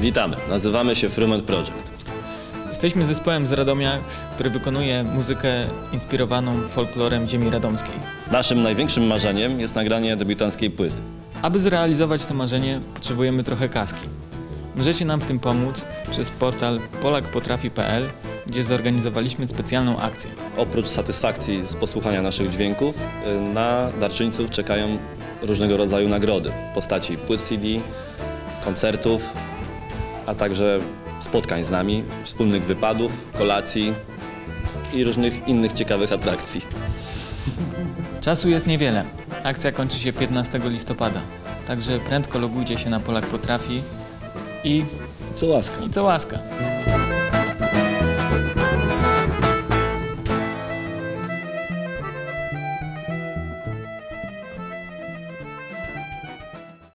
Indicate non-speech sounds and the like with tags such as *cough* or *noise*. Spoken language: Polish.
Witamy, nazywamy się Frument Project. Jesteśmy zespołem z Radomia, który wykonuje muzykę inspirowaną folklorem ziemi radomskiej. Naszym największym marzeniem jest nagranie debiutanckiej płyty. Aby zrealizować to marzenie, potrzebujemy trochę kaski. Możecie nam w tym pomóc przez portal polakpotrafi.pl, gdzie zorganizowaliśmy specjalną akcję. Oprócz satysfakcji z posłuchania naszych dźwięków, y, na darczyńców czekają różnego rodzaju nagrody w postaci płyt CD, koncertów, a także spotkań z nami, wspólnych wypadów, kolacji i różnych innych ciekawych atrakcji. *laughs* Czasu jest niewiele. Akcja kończy się 15 listopada. Także prędko logujcie się na Polak Potrafi i, Co łaska. i co łaska.